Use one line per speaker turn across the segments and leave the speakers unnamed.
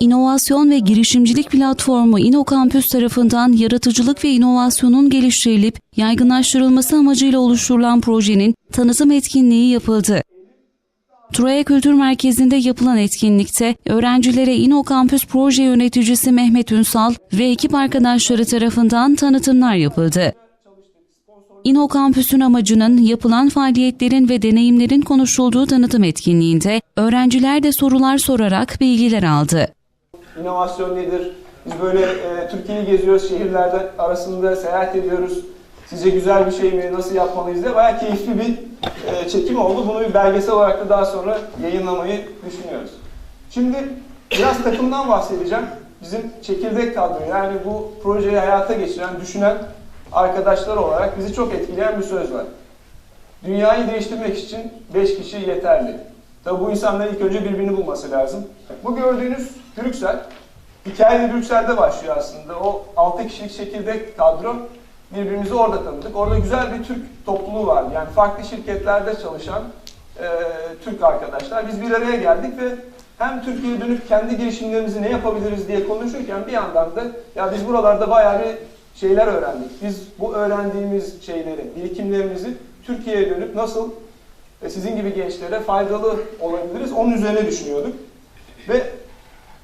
İnovasyon ve Girişimcilik Platformu İnokampüs tarafından yaratıcılık ve inovasyonun geliştirilip yaygınlaştırılması amacıyla oluşturulan projenin tanıtım etkinliği yapıldı. Turaya Kültür Merkezi'nde yapılan etkinlikte öğrencilere İnokampüs proje yöneticisi Mehmet Ünsal ve ekip arkadaşları tarafından tanıtımlar yapıldı. İnokampüsün amacının yapılan faaliyetlerin ve deneyimlerin konuşulduğu tanıtım etkinliğinde öğrenciler de sorular sorarak bilgiler aldı.
İnovasyon nedir? Biz böyle e, Türkiye'yi geziyoruz, şehirlerde arasında seyahat ediyoruz. Sizce güzel bir şey mi, nasıl yapmalıyız diye bayağı keyifli bir e, çekim oldu. Bunu bir belgesel olarak da daha sonra yayınlamayı düşünüyoruz. Şimdi biraz takımdan bahsedeceğim. Bizim çekirdek kadro yani bu projeyi hayata geçiren, düşünen arkadaşlar olarak bizi çok etkileyen bir söz var. Dünyayı değiştirmek için 5 kişi yeterli. Tabi bu insanların ilk önce birbirini bulması lazım. Bu gördüğünüz Brüksel, hikaye de Brüksel'de başlıyor aslında. O 6 kişilik çekirdek kadro birbirimizi orada tanıdık. Orada güzel bir Türk topluluğu vardı. Yani farklı şirketlerde çalışan e, Türk arkadaşlar. Biz bir araya geldik ve hem Türkiye'ye dönüp kendi girişimlerimizi ne yapabiliriz diye konuşurken bir yandan da ya biz buralarda bayağı bir şeyler öğrendik. Biz bu öğrendiğimiz şeyleri, birikimlerimizi Türkiye'ye dönüp nasıl e, sizin gibi gençlere faydalı olabiliriz onun üzerine düşünüyorduk. Ve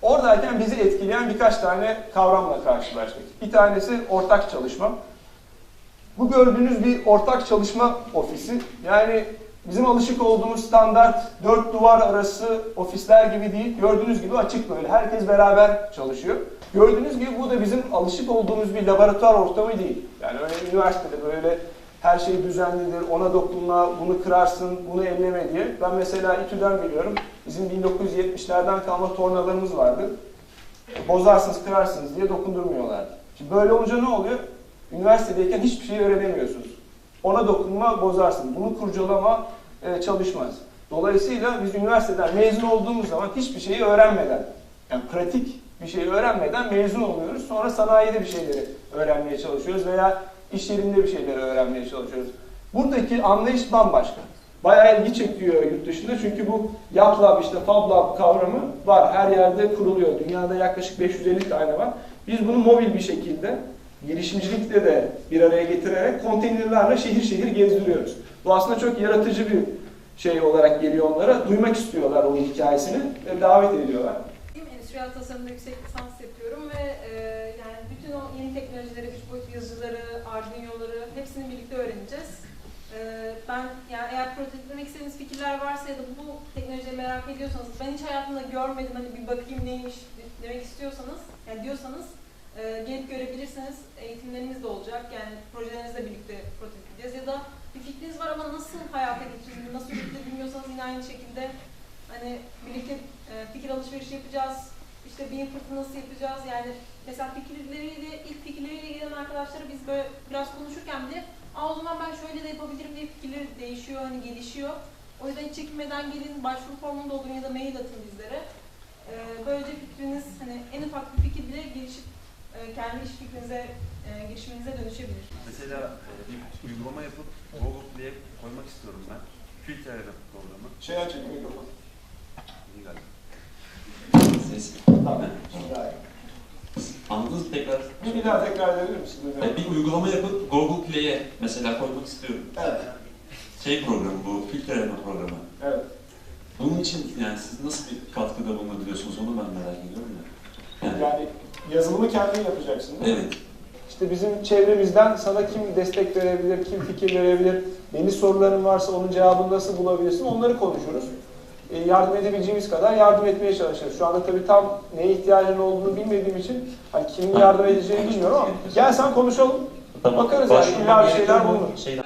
oradayken bizi etkileyen birkaç tane kavramla karşılaştık. Bir tanesi ortak çalışma. Bu gördüğünüz bir ortak çalışma ofisi. Yani bizim alışık olduğumuz standart dört duvar arası ofisler gibi değil. Gördüğünüz gibi açık böyle. Herkes beraber çalışıyor. Gördüğünüz gibi bu da bizim alışık olduğumuz bir laboratuvar ortamı değil. Yani öyle üniversitede böyle her şey düzenlidir, ona dokunma, bunu kırarsın, bunu elleme diye. Ben mesela İTÜ'den biliyorum. Bizim 1970'lerden kalma tornalarımız vardı. Bozarsınız, kırarsınız diye dokundurmuyorlardı. Şimdi böyle olunca ne oluyor? Üniversitedeyken hiçbir şey öğrenemiyorsunuz. Ona dokunma, bozarsın. Bunu kurcalama e, çalışmaz. Dolayısıyla biz üniversiteden mezun olduğumuz zaman hiçbir şeyi öğrenmeden, yani pratik bir şey öğrenmeden mezun oluyoruz. Sonra sanayide bir şeyleri öğrenmeye çalışıyoruz veya iş yerinde bir şeyleri öğrenmeye çalışıyoruz. Buradaki anlayış bambaşka. Bayağı ilgi çekiyor yurt dışında çünkü bu Yap Lab işte Fab Lab kavramı var. Her yerde kuruluyor. Dünyada yaklaşık 550 tane var. Biz bunu mobil bir şekilde girişimcilikle de bir araya getirerek konteynerlerle şehir şehir gezdiriyoruz. Bu aslında çok yaratıcı bir şey olarak geliyor onlara. Duymak istiyorlar onun hikayesini ve davet ediyorlar.
Endüstriyel tasarımda yüksek lisans yapıyorum ve e, yani bütün o yeni teknolojileri, üç boyutlu yazıcıları, Arduino'ları hepsini birlikte öğreneceğiz. E, ben yani eğer prototiplemek istediğiniz fikirler varsa ya da bu teknolojiyi merak ediyorsanız, ben hiç hayatımda görmedim hani bir bakayım neymiş demek istiyorsanız, yani diyorsanız e, gelip görebilirsiniz. Eğitimlerimiz de olacak. Yani projelerinizle birlikte prototipleyeceğiz ya da bir fikriniz var ama nasıl hayata geçirdiniz, nasıl birlikte bilmiyorsanız yine aynı şekilde hani birlikte e, fikir alışverişi yapacağız. İşte beyin fırtınası yapacağız. Yani mesela fikirleriyle, ilk fikirleriyle gelen arkadaşları biz böyle biraz konuşurken bile Aa, o zaman ben şöyle de yapabilirim diye fikirleri değişiyor, hani gelişiyor. O yüzden hiç çekinmeden gelin, başvuru formunu doldurun ya da mail atın bizlere. Ee, böylece fikriniz, hani en ufak bir fikir bile gelişip e, kendi iş fikrinize, e, girişiminize dönüşebilir.
Mesela e, bir uygulama yapıp Google Play'e koymak istiyorum ben. Filtre programı.
Şey açık mikrofon.
Tekrar?
Bir, daha tekrar edebilir misin?
Yani bir uygulama yapıp Google Play'e mesela koymak istiyorum.
Evet.
Şey programı bu, filtreleme programı.
Evet.
Bunun için yani siz nasıl bir katkıda bulunabiliyorsunuz onu ben merak ediyorum da. Yani,
Yani yazılımı kendin yapacaksın değil mi?
evet.
İşte bizim çevremizden sana kim destek verebilir, kim fikir verebilir, yeni soruların varsa onun cevabını nasıl bulabilirsin onları konuşuruz. E, yardım edebileceğimiz kadar yardım etmeye çalışırız. Şu anda tabii tam neye ihtiyacın olduğunu bilmediğim için hani kimin yardım edeceğini bilmiyorum ama gel sen konuşalım. Bakarız yani, illa bir şeyler bulunur.